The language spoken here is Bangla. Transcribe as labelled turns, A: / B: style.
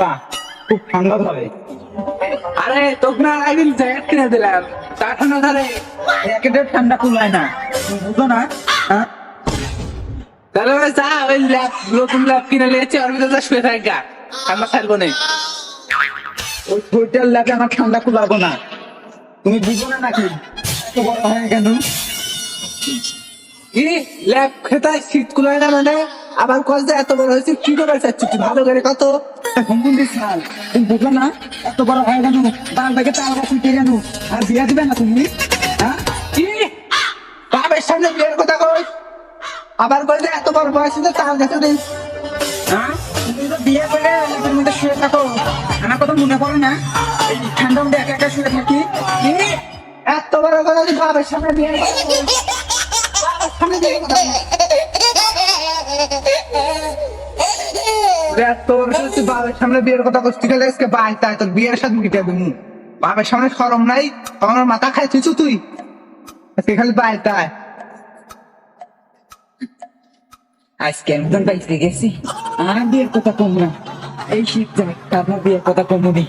A: বাহ, খুব ঠান্ডা ধরে।
B: আরে তোকে না একদিন জ্যাকেট কিনে দিলাম। তা ঠান্ডা ধরে।
A: জ্যাকেটের ঠান্ডা কুলায় না। বুঝো না? হ্যাঁ?
B: তাহলে ওই যা ওই ল্যাপ নতুন ল্যাপ কিনে নিয়েছি ওর ভিতরে শুয়ে থাক। গা ঠান্ডা ছাড়বো না।
A: ওই সোয়েটার লাগে আমার ঠান্ডা কুলাবো না। তুমি বুঝো না নাকি? এত বড় হয়ে কেন
B: কি? ল্যাপ খেতে শীত কুলায় না মানে? আবার কল যে এত বড় হয়েছে, কি করে চাচ্ছি? তুই ভালো করে কত?
A: ঘুমগুন দিস না তুমি বুঝো না? এত বড় হয়ে দাল থেকে চাল গাছ উঠে কেন আর বিয়া দিবে না তুমি? হ্যাঁ?
B: কি? বাপের সামনে বিয়ের কথা কই আবার কই যে এত বড় বয়সে তো চাল গেছে রে
A: হ্যাঁ? তুমি তো বিয়ে করে আমাদের মধ্যে শুয়ে থাকো। আমার কথা মনে পড়ে না? এই ঠান্ডা মধ্যে একা একা শুয়ে থাকি?
B: এত বড় কথা তুই বাপের সামনে কই? বাপের সামনে বিয়ের কথা বড় তুই বাপের সামনে বিয়ের কথা করছিস গেলে আজকে বাই, তাই তোর বিয়ের সাথে মিটে দেবো। বাপের সামনে সরম নাই আমার মাথা খাইছিস তুই? আজকে খালি বাই, তাই।
A: আজকে একজন বাইকে গেছি, আর বিয়ের কথা কম না। এই শীত যাক, তারপর বিয়ের কথা কমুনি।